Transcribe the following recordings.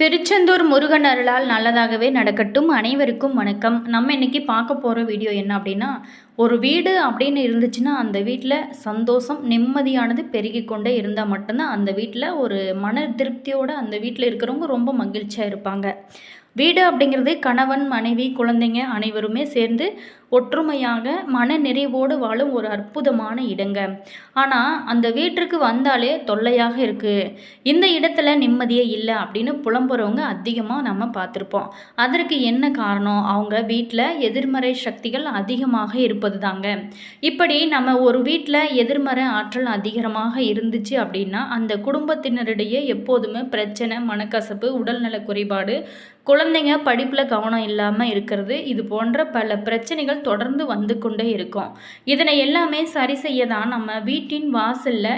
திருச்செந்தூர் முருகன் அருளால் நல்லதாகவே நடக்கட்டும். அனைவருக்கும் வணக்கம். நம்ம இன்னைக்கு பார்க்க போகிற வீடியோ என்ன அப்படின்னா ஒரு வீடு அப்படின்னு இருந்துச்சுன்னா அந்த வீட்டில் சந்தோஷம் நிம்மதியானது பெருகி கொண்டே இருந்தால் மட்டும்தான் அந்த வீட்டில் ஒரு மன திருப்தியோடு அந்த வீட்டில் இருக்கிறவங்க ரொம்ப மகிழ்ச்சியாக இருப்பாங்க. வீடு அப்படிங்கிறது கணவன் மனைவி குழந்தைங்க அனைவருமே சேர்ந்து ஒற்றுமையாக மன நிறைவோடு வாழும் ஒரு அற்புதமான இடங்க. ஆனால் அந்த வீட்டிற்கு வந்தாலே தொல்லையாக இருக்குது இந்த இடத்துல நிம்மதியே இல்லை அப்படின்னு புலம்புறவங்க அதிகமாக நம்ம பார்த்துருப்போம். அதற்கு என்ன காரணம்? அவங்க வீட்டில் எதிர்மறை சக்திகள் அதிகமாக இருப்பது தாங்க இப்படி நம்ம ஒரு வீட்டில் எதிர்மறை ஆற்றல் அதிகமாக இருந்துச்சு அப்படின்னா அந்த குடும்பத்தினரிடையே எப்போதுமே பிரச்சனை மனக்கசப்பு உடல்நல குறைபாடு குழந்தைங்க படிப்பில் கவனம் இல்லாமல் இருக்கிறது இது போன்ற பல பிரச்சனைகள் தொடர்ந்து வந்து கொண்டே இருக்கும். இதனை எல்லாமே சரி செய்ய தான் நம்ம வீட்டின் வாசலில்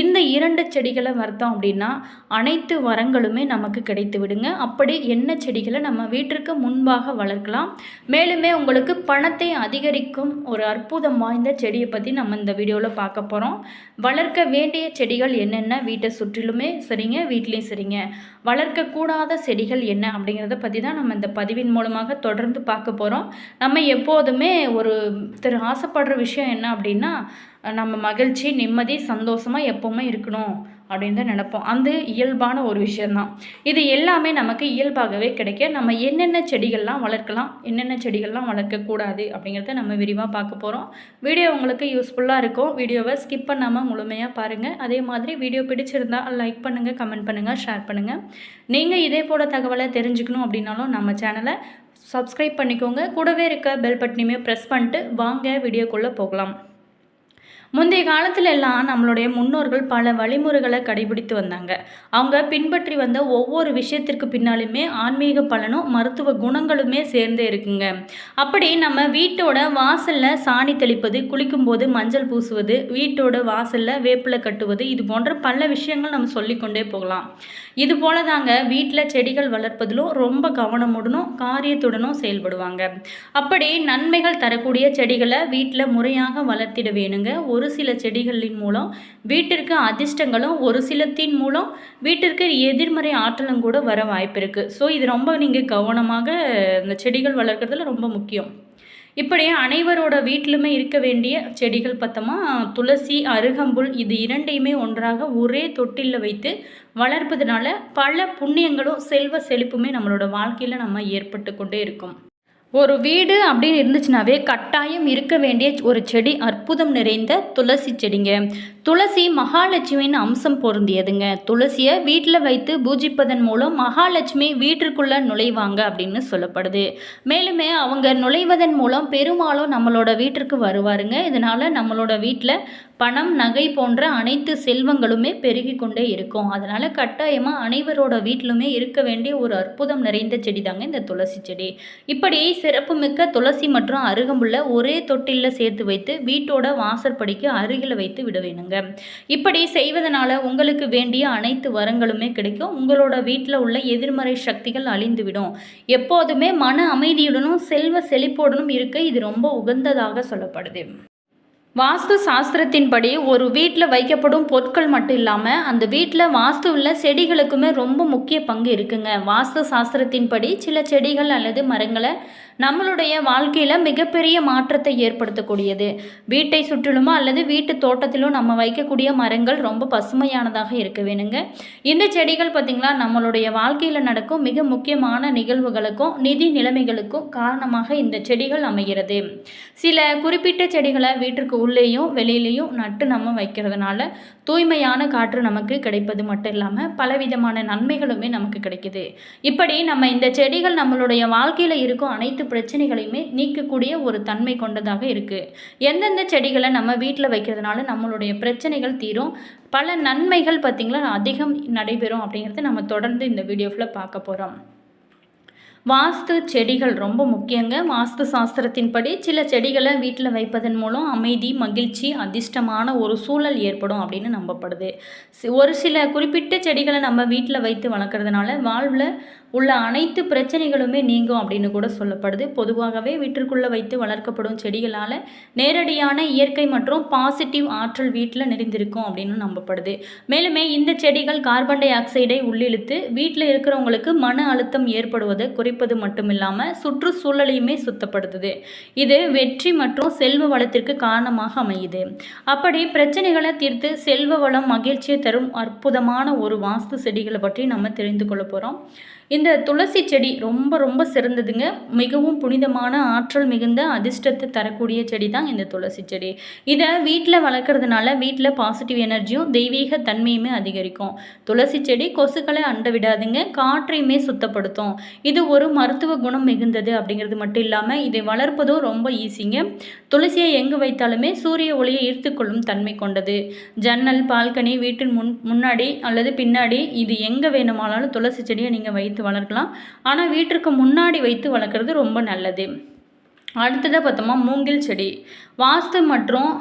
இந்த இரண்டு செடிகளை வளர்த்தோம் அப்படின்னா அனைத்து வரங்களுமே நமக்கு கிடைத்து விடுங்க. அப்படி என்ன செடிகளை நம்ம வீட்டிற்கு முன்பாக வளர்க்கலாம். மேலுமே உங்களுக்கு பணத்தை அதிகரிக்கும் ஒரு அற்புதம் வாய்ந்த செடியை பற்றி நம்ம இந்த வீடியோவில் பார்க்க போகிறோம் வளர்க்க வேண்டிய செடிகள் என்னென்ன? வீட்டை சுற்றிலுமே சரிங்க வீட்லேயும் சரிங்க. வளர்க்கக்கூடாத செடிகள் என்ன அப்படிங்கிறத பற்றி தான் நம்ம இந்த பதிவின் மூலமாக தொடர்ந்து பார்க்க போகிறோம் நம்ம எப்போதுமே ஒரு திரு ஆசைப்படுற விஷயம் என்ன அப்படின்னா நம்ம மகிழ்ச்சி நிம்மதி சந்தோஷமாக எப்போவுமே இருக்கணும் அப்படின்னு தான் நினப்போம். அந்த இயல்பான ஒரு விஷயந்தான் இது எல்லாமே நமக்கு இயல்பாகவே கிடைக்க நம்ம என்னென்ன செடிகள்லாம் வளர்க்கலாம் என்னென்ன செடிகள்லாம் வளர்க்கக்கூடாது அப்படிங்கிறத நம்ம விரிவாக பார்க்க போகிறோம் வீடியோ உங்களுக்கு யூஸ்ஃபுல்லாக இருக்கும். வீடியோவை ஸ்கிப் பண்ணாமல் முழுமையாக பாருங்கள் அதே மாதிரி வீடியோ பிடிச்சிருந்தா லைக் பண்ணுங்கள் கமெண்ட் பண்ணுங்கள் ஷேர் பண்ணுங்கள் நீங்கள் இதே போல் தகவலை தெரிஞ்சுக்கணும் அப்படின்னாலும் நம்ம சேனலை சப்ஸ்கிரைப் பண்ணிக்கோங்க. கூடவே இருக்க பெல் பட்டனையுமே ப்ரெஸ் பண்ணிட்டு வாங்க வீடியோக்குள்ளே போகலாம். முந்தைய காலத்துல எல்லாம் நம்மளுடைய முன்னோர்கள் பல வழிமுறைகளை கடைபிடித்து வந்தாங்க. அவங்க பின்பற்றி வந்த ஒவ்வொரு விஷயத்திற்கு பின்னாலுமே ஆன்மீக பலனும் மருத்துவ குணங்களுமே சேர்ந்தே இருக்குங்க. அப்படி நம்ம வீட்டோட வாசலில் சாணி தெளிப்பது குளிக்கும்போது மஞ்சள் பூசுவது வீட்டோட வாசலில் வேப்பிலை கட்டுவது இது போன்ற பல விஷயங்கள் நம்ம சொல்லிக்கொண்டே போகலாம். இது போல தாங்க வீட்டில் செடிகள் வளர்ப்பதிலும் ரொம்ப கவனமுடனும் காரியத்துடனும் செயல்படுவாங்க. அப்படி நன்மைகள் தரக்கூடிய செடிகளை வீட்டில் முறையாக வளர்த்திட வேணுங்க ஒரு சில செடிகளின் மூலம் வீட்டிற்கு அதிர்ஷ்டங்களும் ஒரு சிலத்தின் மூலம் வீட்டிற்கு எதிர்மறை ஆற்றலும் கூட வர வாய்ப்பு இருக்குது ஸோ இது ரொம்ப நீங்கள் கவனமாக இந்த செடிகள் வளர்க்குறதுல ரொம்ப முக்கியம். இப்படி அனைவரோட வீட்டிலுமே இருக்க வேண்டிய செடிகள் பார்த்தோமா துளசி அருகம்புல் இது இரண்டையுமே ஒன்றாக ஒரே தொட்டிலில் வைத்து வளர்ப்பதனால பல புண்ணியங்களும் செல்வ செழிப்புமே நம்மளோட வாழ்க்கையில் நம்ம ஏற்பட்டு கொண்டே இருக்கும். ஒரு வீடு அப்படின்னு இருந்துச்சுனாவே கட்டாயம் இருக்க வேண்டிய ஒரு செடி அற்புதம் நிறைந்த துளசி செடிங்க. துளசி மகாலட்சுமியின் அம்சம் பொருந்தியதுங்க. துளசியை வீட்டில் வைத்து பூஜிப்பதன் மூலம் மகாலட்சுமி வீட்டிற்குள்ளே நுழைவாங்க அப்படின்னு சொல்லப்படுது. மேலுமே அவங்க நுழைவதன் மூலம் பெரும்பாலும் நம்மளோட வீட்டிற்கு வருவாருங்க. இதனால் நம்மளோட வீட்டில் பணம் நகை போன்ற அனைத்து செல்வங்களுமே பெருகி கொண்டே இருக்கும். அதனால் கட்டாயமாக அனைவரோட வீட்டிலுமே இருக்க வேண்டிய ஒரு அற்புதம் நிறைந்த செடி தாங்க இந்த துளசி செடி. இப்படி சிறப்புமிக்க துளசி மற்றும் அருகம்புல்ல ஒரே தொட்டிலில் சேர்த்து வைத்து வீட்டோட வாசற்படிக்கு அருகில் வைத்து விட வேணுங்க. இப்படி செய்வதனால உங்களுக்கு வேண்டிய அனைத்து வரங்களுமே கிடைக்கும். உங்களோட வீட்டில் உள்ள எதிர்மறை சக்திகள் அழிந்துவிடும். எப்போதுமே மன அமைதியுடனும் செல்வ செழிப்போடனும் இருக்க இது ரொம்ப உகந்ததாக சொல்லப்படுது. வாஸ்து சாஸ்திரத்தின்படி ஒரு வீட்டில் வைக்கப்படும் பொருட்கள் மட்டும் இல்லாமல் அந்த வீட்டில் வாஸ்துவில் செடிகளுக்குமே ரொம்ப முக்கிய பங்கு இருக்குங்க. வாஸ்து சாஸ்திரத்தின்படி சில செடிகள் அல்லது மரங்களை நம்மளுடைய வாழ்க்கையில் மிகப்பெரிய மாற்றத்தை ஏற்படுத்தக்கூடியது. வீட்டை சுற்றிலுமோ அல்லது வீட்டு தோட்டத்திலோ நம்ம வைக்கக்கூடிய மரங்கள் ரொம்ப பசுமையானதாக இருக்க வேணுங்க. இந்த செடிகள் பார்த்திங்களா நம்மளுடைய வாழ்க்கையில் நடக்கும் மிக முக்கியமான நிகழ்வுகளுக்கும் நிதி நிலைமைகளுக்கும் காரணமாக இந்த செடிகள் அமைகிறது. சில குறிப்பிட்ட செடிகளை வீட்டிற்கு உள்ளேயும் வெளியிலையும் நட்டு நம்ம வைக்கிறதுனால தூய்மையான காற்று நமக்கு கிடைப்பது மட்டும் இல்லாமல் பலவிதமான நன்மைகளுமே நமக்கு கிடைக்குது. இப்படி நம்ம இந்த செடிகள் நம்மளுடைய வாழ்க்கையில் இருக்கும் அனைத்து பிரச்சனைகளையுமே நீக்கக்கூடிய ஒரு தன்மை கொண்டதாக இருக்குது எந்தெந்த செடிகளை நம்ம வீட்டில் வைக்கிறதுனால நம்மளுடைய பிரச்சனைகள் தீரும். பல நன்மைகள் பார்த்திங்களா அதிகம் நடைபெறும் அப்படிங்கிறத நம்ம தொடர்ந்து இந்த வீடியோவில் பார்க்க போகிறோம் வாஸ்து செடிகள் ரொம்ப முக்கியங்க. வாஸ்து சாஸ்திரத்தின்படி சில செடிகளை வீட்டில் வைப்பதன் மூலம் அமைதி மகிழ்ச்சி அதிர்ஷ்டமான ஒரு சூழல் ஏற்படும் அப்படின்னு நம்பப்படுது. ஒரு சில குறிப்பிட்ட செடிகளை நம்ம வீட்டில் வைத்து வளர்க்குறதுனால வாழ்வில் உள்ள அனைத்து பிரச்சனைகளுமே நீங்கும் அப்படின்னு கூட சொல்லப்படுது. பொதுவாகவே வீட்டிற்குள்ளே வைத்து வளர்க்கப்படும் செடிகளால் நேரடியான இயற்கை மற்றும் பாசிட்டிவ் ஆற்றல் வீட்டில் நிறைந்திருக்கும் அப்படின்னு நம்பப்படுது. மேலுமே இந்த செடிகள் கார்பன் டை ஆக்சைடை உள்ளிழுத்து வீட்டில் இருக்கிறவங்களுக்கு மன அழுத்தம் ஏற்படுவதை குறைப்பது மட்டும் இல்லாமல் சுற்றுச்சூழலையுமே சுத்தப்படுத்துது. இது வெற்றி மற்றும் செல்வ வளத்திற்கு காரணமாக அமையுது. அப்படி பிரச்சனைகளை தீர்த்து செல்வ வளம் மகிழ்ச்சியை தரும் அற்புதமான ஒரு வாஸ்து செடிகளை பற்றி நம்ம தெரிந்து கொள்ள போகிறோம் இந்த இந்த துளசி செடி ரொம்ப ரொம்ப சிறந்ததுங்க. மிகவும் புனிதமான ஆற்றல் மிகுந்த அதிர்ஷ்டத்தை தரக்கூடிய செடி தான் இந்த துளசி செடி. இதை வீட்டில் வளர்க்குறதுனால வீட்டில் பாசிட்டிவ் எனர்ஜியும் தெய்வீக தன்மையுமே அதிகரிக்கும். துளசி செடி கொசுக்களை அண்ட விடாதுங்க காற்றையுமே சுத்தப்படுத்தும். இது ஒரு மருத்துவ குணம் மிகுந்தது அப்படிங்கிறது மட்டும் இல்லாமல் இதை வளர்ப்பதும் ரொம்ப ஈஸிங்க துளசியை எங்கு வைத்தாலுமே சூரிய ஒளியை ஈர்த்துக்கொள்ளும் தன்மை கொண்டது. ஜன்னல் பால்கனி வீட்டின் முன் முன்னாடி அல்லது பின்னாடி இது எங்கே வேணுமானாலும் துளசி செடியை நீங்கள் வைத்து வளர்க்கலாம். ஆனால் வீட்டிற்கு முன்னாடி வைத்து வளர்க்குறது ரொம்ப நல்லது. அடுத்ததாக பார்த்தோமா மூங்கில் செடி. வாஸ்து மற்றும்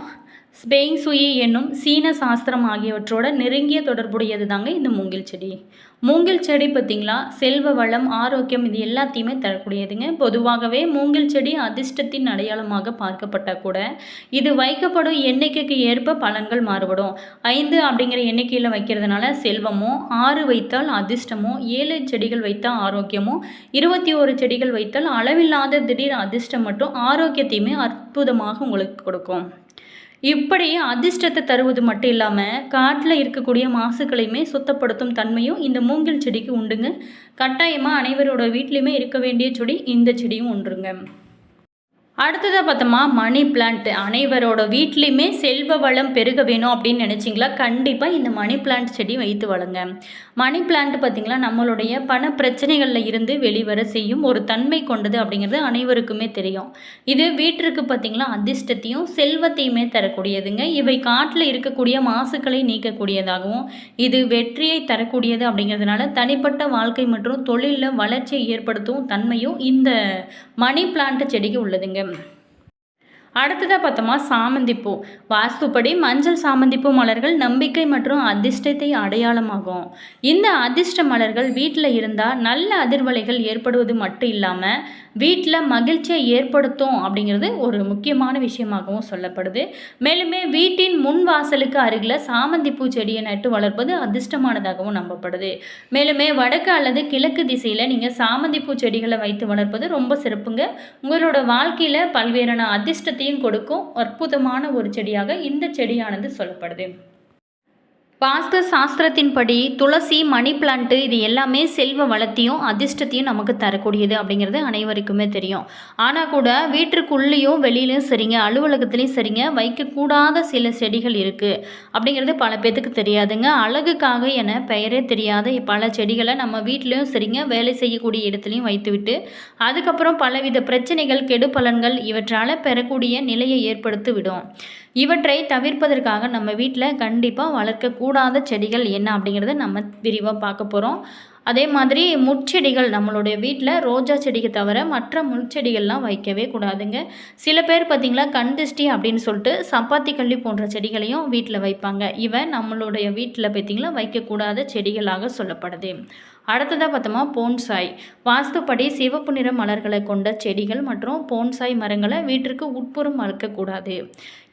ஸ்பெயின் சுயி என்னும் சீன சாஸ்திரம் ஆகியவற்றோட நெருங்கிய தொடர்புடையது தாங்க இந்த மூங்கில் செடி. மூங்கில் செடி பார்த்திங்களா? செல்வ வளம் ஆரோக்கியம் இது எல்லாத்தையுமே தரக்கூடியதுங்க. பொதுவாகவே மூங்கில் செடி அதிர்ஷ்டத்தின் அடையாளமாக பார்க்கப்பட்டால் கூட இது வைக்கப்படும் எண்ணிக்கைக்கு ஏற்ப பலன்கள் மாறுபடும். ஐந்து அப்படிங்கிற எண்ணிக்கையில் வைக்கிறதுனால செல்வமோ ஆறு வைத்தால் அதிர்ஷ்டமோ ஏழு செடிகள் வைத்தால் ஆரோக்கியமோ இருபத்தி ஒரு செடிகள் வைத்தால் அளவில்லாத திடீர் அதிர்ஷ்டம் மற்றும் ஆரோக்கியத்தையுமே அற்புதமாக உங்களுக்கு கொடுக்கும். இப்படி அதிர்ஷ்டத்தை தருவது மட்டும் இல்லாமல் காட்டில் இருக்கக்கூடிய மாசுக்களையுமே சுத்தப்படுத்தும் தன்மையும் இந்த மூங்கில் செடிக்கு உண்டுங்க. கட்டாயமாக அனைவரோட வீட்லேயுமே இருக்க வேண்டிய செடி இந்த செடியும் ஒன்றுங்க. அடுத்ததாக பார்த்தோமா மணி பிளான்ட் அனைவரோட வீட்லேயுமே செல்வ வளம் பெருக வேணும் அப்படின்னு நினச்சிங்களா? கண்டிப்பாக இந்த மணி பிளான்ட் செடி வைத்து வளங்க மணி பிளான்ட் பார்த்திங்களா நம்மளுடைய பண பிரச்சனைகளில் இருந்து வெளிவர செய்யும் ஒரு தன்மை கொண்டது அப்படிங்கிறது அனைவருக்குமே தெரியும். இது வீட்டிற்கு பார்த்திங்களா அதிர்ஷ்டத்தையும் செல்வத்தையுமே தரக்கூடியதுங்க. இவை காட்டில் இருக்கக்கூடிய மாசுக்களை நீக்கக்கூடியதாகவும் இது வெற்றியை தரக்கூடியது அப்படிங்கிறதுனால தனிப்பட்ட வாழ்க்கை மற்றும் தொழிலில் வளர்ச்சியை ஏற்படுத்தும் தன்மையும் இந்த மணி பிளான்ட் செடிக்கு உள்ளதுங்க. அடுத்ததாக பார்த்தோமா சாமந்திப்பூ. வாஸ்துப்படி மஞ்சள் சாமந்திப்பூ மலர்கள் நம்பிக்கை மற்றும் அதிர்ஷ்டத்தை அடையாளமாகும். இந்த அதிர்ஷ்ட மலர்கள் வீட்டில் இருந்தால் நல்ல அதிர்வலைகள் ஏற்படுவது மட்டும் இல்லாமல் வீட்டில் மகிழ்ச்சியை ஏற்படுத்தும் அப்படிங்கிறது ஒரு முக்கியமான விஷயமாகவும் சொல்லப்படுது. மேலுமே வீட்டின் முன் வாசலுக்கு அருகில் சாமந்திப்பூ செடியை நட்டு வளர்ப்பது அதிர்ஷ்டமானதாகவும் நம்பப்படுது. மேலுமே வடக்கு அல்லது கிழக்கு திசையில் நீங்கள் சாமந்திப்பூ செடிகளை வைத்து வளர்ப்பது ரொம்ப சிறப்புங்க. உங்களோட வாழ்க்கையில் பல்வேறான அதிர்ஷ்டத்தையும் கொடுக்கும் அற்புதமான ஒரு செடியாக இந்த செடியானது சொல்லப்படுது. வாஸ்து சாஸ்திரத்தின்படி துளசி மணி பிளான்ட்டு இது எல்லாமே செல்வ வளத்தையும் அதிர்ஷ்டத்தையும் நமக்கு தரக்கூடியது அப்படிங்கிறது அனைவருக்குமே தெரியும். ஆனால் கூட வீட்டிற்குள்ளேயும் வெளியிலையும் சரிங்க அலுவலகத்துலேயும் சரிங்க வைக்கக்கூடாத சில செடிகள் இருக்குது அப்படிங்கிறது பல பேத்துக்கு தெரியாதுங்க. அழகுக்காக என பெயரே தெரியாத பல செடிகளை நம்ம வீட்லேயும் சரிங்க வேலை செய்யக்கூடிய இடத்துலையும் வைத்துவிட்டு அதுக்கப்புறம் பலவித பிரச்சனைகள் கெடுபலன்கள் இவற்றால் பெறக்கூடிய நிலையை ஏற்படுத்தி விடும் இவற்றை தவிர்ப்பதற்காக நம்ம வீட்டில் கண்டிப்பாக வளர்க்கக்கூடாத செடிகள் என்ன அப்படிங்கிறத நம்ம விரிவாக பார்க்க போகிறோம் அதே மாதிரி முட்செடிகள் நம்மளுடைய வீட்டில் ரோஜா செடிக்கு தவிர மற்ற முட்செடிகள்லாம் வைக்கவே கூடாதுங்க. சில பேர் பார்த்திங்களா கண்திஷ்டி அப்படின்னு சொல்லிட்டு சப்பாத்தி கள்ளி போன்ற செடிகளையும் வீட்டில் வைப்பாங்க. இவை நம்மளுடைய வீட்டில் பார்த்திங்களா வைக்கக்கூடாத செடிகளாக சொல்லப்படுது. அடுத்ததாக பார்த்தோமா போன்சாய். வாஸ்துப்படி சிவப்பு நிற மலர்களை கொண்ட செடிகள் மற்றும் போன்சாய் மரங்களை வீட்டிற்கு உட்புறம் வளர்க்கக்கூடாது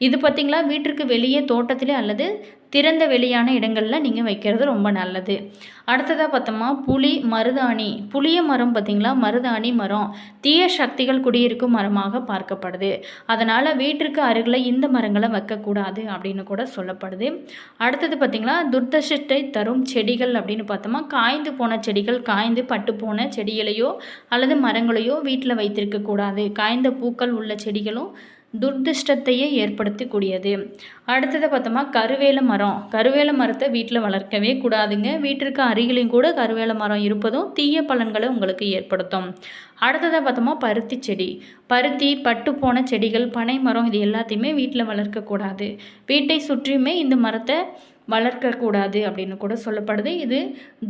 இது பார்த்திங்களா வீட்டிற்கு வெளியே தோட்டத்திலே அல்லது திறந்த வெளியான இடங்களில் நீங்கள் வைக்கிறது ரொம்ப நல்லது. அடுத்ததாக பார்த்தோமா புளி மருதாணி. புளிய மரம் பார்த்திங்களா? மருதாணி மரம். தீய சக்திகள் குடியிருக்கும் மரமாக பார்க்கப்படுது. அதனால் வீட்டிற்கு அருகில் இந்த மரங்களை வைக்கக்கூடாது அப்படின்னு கூட சொல்லப்படுது. அடுத்தது பார்த்திங்களா துர்தசத்தை தரும் செடிகள் அப்படின்னு பார்த்தோமா காய்ந்து போன செடிகள் காய்ந்து பட்டு போன செடிகளையோ அல்லது மரங்களையோ வீட்டில் வைத்திருக்கக்கூடாது. காய்ந்த பூக்கள் உள்ள செடிகளும் துர்திஷ்டத்தையே ஏற்படுத்தக்கூடியது. அடுத்தது பார்த்தோமா கருவேல மரம். கருவேல மரத்தை வீட்டில் வளர்க்கவே கூடாதுங்க. வீட்டிற்கு அருகிலையும் கூட கருவேல மரம் இருப்பதும் தீய பலன்களை உங்களுக்கு ஏற்படுத்தும். அடுத்ததாக பார்த்தோமா பருத்தி செடி. பருத்தி பட்டு போன செடிகள் பனை மரம் இது எல்லாத்தையுமே வீட்டில் வளர்க்கக்கூடாது வீட்டை சுற்றியுமே இந்த மரத்தை வளர்க்கக்கூடாது அப்படின்னு கூட சொல்லப்படுது. இது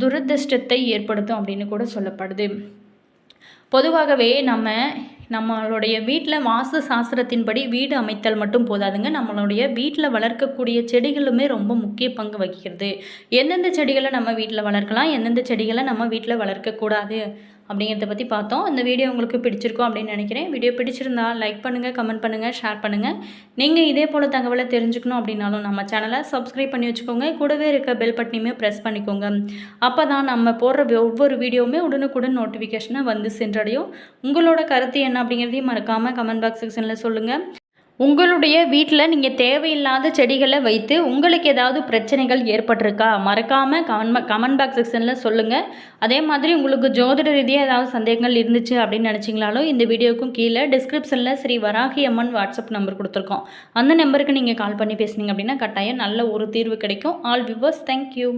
துரதிர்ஷ்டத்தை ஏற்படுத்தும் அப்படின்னு கூட சொல்லப்படுது. பொதுவாகவே நம்ம நம்மளுடைய வீட்டில் வாஸ்து சாஸ்திரத்தின்படி வீடு அமைத்தல் மட்டும் போதாதுங்க. நம்மளுடைய வீட்டில் வளர்க்கக்கூடிய செடிகளுமே ரொம்ப முக்கிய பங்கு வகிக்கிறது. எந்தெந்த செடிகளை நம்ம வீட்டில் வளர்க்கலாம் எந்தெந்த செடிகளை நம்ம வீட்டில் வளர்க்கக்கூடாது? அப்படிங்கிறத பற்றி பார்த்தோம். இந்த வீடியோ உங்களுக்கு பிடிச்சிருக்கும் அப்படின்னு நினைக்கிறேன். வீடியோ பிடிச்சிருந்தா லைக் பண்ணுங்கள் கமெண்ட் பண்ணுங்கள் ஷேர் பண்ணுங்கள் நீங்கள் இதே போல் தகவலை தெரிஞ்சுக்கணும் அப்படின்னாலும் நம்ம சேனலை சப்ஸ்கிரைப் பண்ணி வச்சுக்கோங்க. கூடவே இருக்க பெல் பட்டனையுமே ப்ரெஸ் பண்ணிக்கோங்க. அப்போ தான் நம்ம போடுற ஒவ்வொரு வீடியோவுமே உடனுக்குடன் நோட்டிஃபிகேஷனை வந்து சென்றடையும். உங்களோட கருத்து என்ன அப்படிங்கிறதையும் மறக்காமல் கமெண்ட் பாக்ஸ் செக்ஷனில் சொல்லுங்கள் உங்களுடைய வீட்டில் நீங்கள் தேவையில்லாத செடிகளை வைத்து உங்களுக்கு ஏதாவது பிரச்சனைகள் ஏற்பட்டிருக்கா? மறக்காமல் கமெண்ட் கமெண்ட் பாக்ஸ் செக்ஷனில் சொல்லுங்கள் அதே மாதிரி உங்களுக்கு ஜோதிட ரீதியாக ஏதாவது சந்தேகங்கள் இருந்துச்சு அப்படின்னு நினச்சிங்களாலும் இந்த வீடியோக்கும் கீழே டிஸ்கிரிப்ஷனில் ஸ்ரீ வராகி அம்மன் வாட்ஸ்அப் நம்பர் கொடுத்துருக்கோம். அந்த நம்பருக்கு நீங்கள் கால் பண்ணி பேசுனீங்க அப்படின்னா கட்டாயம் நல்ல ஒரு தீர்வு கிடைக்கும். All viewers thank you